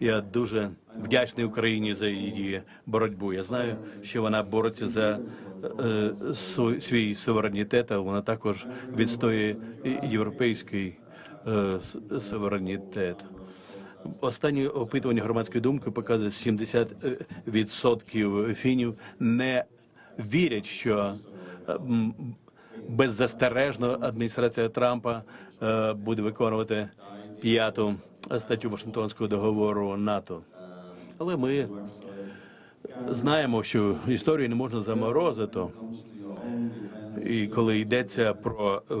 Я дуже вдячний Україні за її боротьбу. Я знаю, що вона бореться за е, свій суверенітет, але вона також відстоює європейський е, суверенітет. Останні опитування громадської думки показує, що 70% фінів не вірять, що е, беззастережно адміністрація Трампа е, буде виконувати п'яту статтю Вашингтонського договору НАТО. Але ми знаємо, що історію не можна заморозити. І коли йдеться про е,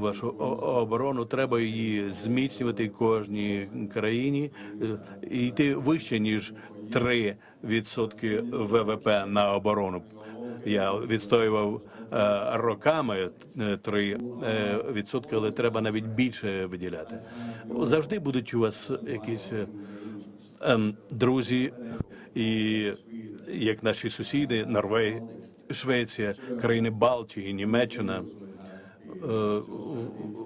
вашу оборону, треба її зміцнювати кожній країні е, і йти вище ніж 3% ВВП на оборону. Я відстоював е, роками е, 3%, але треба навіть більше виділяти. Завжди будуть у вас якісь е, ем, друзі, і як наші сусіди, Норвегія, Швеція, країни Балтії, Німеччина, е,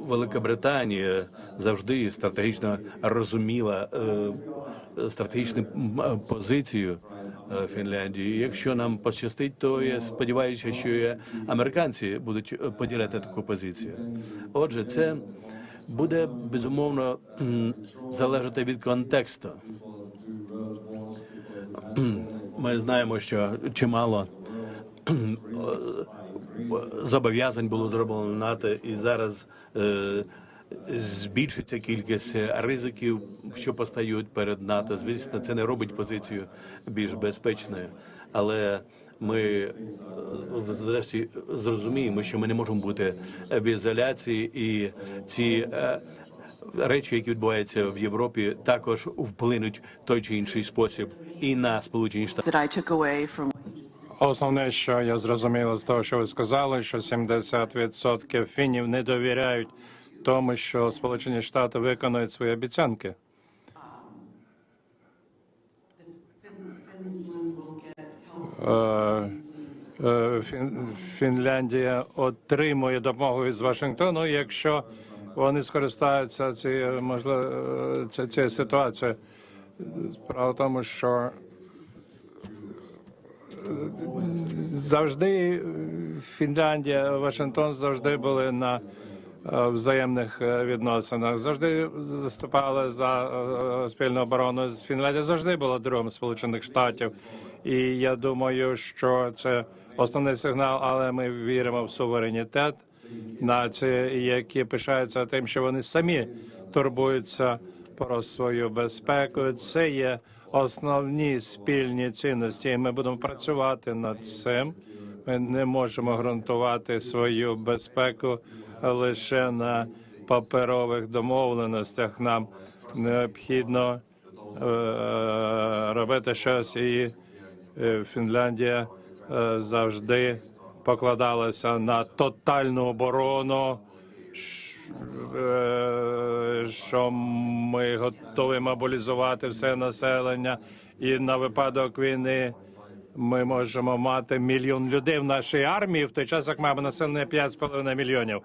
Велика Британія завжди стратегічно розуміла е, стратегічну е, позицію Фінляндії. Якщо нам пощастить, то я сподіваюся, що і американці будуть поділяти таку позицію. Отже, це буде безумовно залежати від контексту. Ми знаємо, що чимало зобов'язань було зроблено НАТО, і зараз е, збільшиться кількість ризиків, що постають перед НАТО. Звісно, це не робить позицію більш безпечною, але ми е, зрешті зрозуміємо, що ми не можемо бути в ізоляції, і ці е, речі, які відбуваються в Європі, також вплинуть той чи інший спосіб і на Сполучені Штати. Основне, що я зрозуміла з того, що ви сказали, що 70% фінів не довіряють тому, що Сполучені Штати виконують свої обіцянки. Е, е, Фінляндія отримує допомогу від Вашингтону, якщо вони скористаються цією можливо ці- цією ситуацією. Справа в тому, що завжди е, Фінляндія, Вашингтон завжди були на е, взаємних е, відносинах. Завжди заступали за спільну оборону. Фінляндія завжди була другом Сполучених Штатів. І я думаю, що це основний сигнал, але ми віримо в суверенітет нації, які пишаються тим, що вони самі турбуються про свою безпеку. Це є основні спільні цінності. і Ми будемо працювати над цим. Ми не можемо ґрунтувати свою безпеку лише на паперових домовленостях. Нам необхідно е, робити щось, і е, Фінляндія е, завжди покладалася на тотальну оборону. Е, Що ми готові мобілізувати все населення, і на випадок війни ми можемо мати мільйон людей в нашій армії в той час, як маємо населення 5,5 мільйонів.